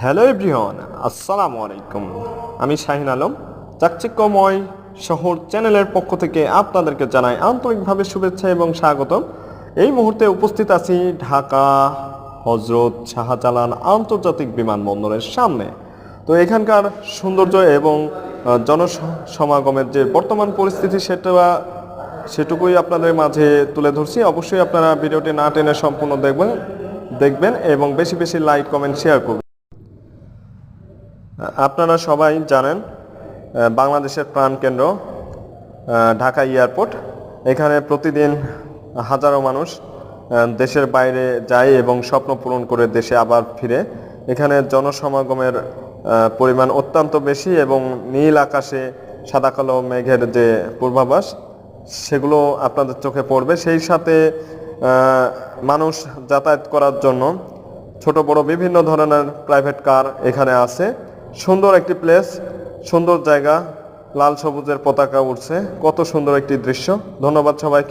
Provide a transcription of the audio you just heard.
Hello everyone আসসালামু আলাইকুম আমি শাহিন আলম। চাকচিক্যময় শহর চ্যানেলের পক্ষ থেকে আপনাদেরকে জানাই আন্তরিকভাবে শুভেচ্ছা এবং স্বাগতম। এই মুহূর্তে উপস্থিত আছি ঢাকা হজরত শাহজালাল আন্তর্জাতিক বিমানবন্দরের সামনে। তো এখানকার সৌন্দর্য এবং জনসমাগমের যে বর্তমান পরিস্থিতি সেটা, সেটুকুই আপনাদের মাঝে তুলে ধরছি। অবশ্যই আপনারা ভিডিওটি না টেনে সম্পূর্ণ দেখবেন দেখবেন এবং বেশি বেশি লাইক, কমেন্ট, শেয়ার করবেন। আপনারা সবাই জানেন বাংলাদেশের প্রাণকেন্দ্র ঢাকা এয়ারপোর্ট। এখানে প্রতিদিন হাজারো মানুষ দেশের বাইরে যায় এবং স্বপ্ন পূরণ করে দেশে আবার ফিরে। এখানে জনসমাগমের পরিমাণ অত্যন্ত বেশি এবং নীল আকাশে সাদা কালো মেঘের যে পূর্বাভাস, সেগুলো আপনাদের চোখে পড়বে। সেই সাথে মানুষ যাতায়াত করার জন্য ছোট বড় বিভিন্ন ধরনের প্রাইভেট কার এখানে আছে। সুন্দর একটি প্লেস সুন্দর জায়গা, লাল সবুজের পতাকা উঠছে কত সুন্দর একটি দৃশ্য। ধন্যবাদ সবাইকে।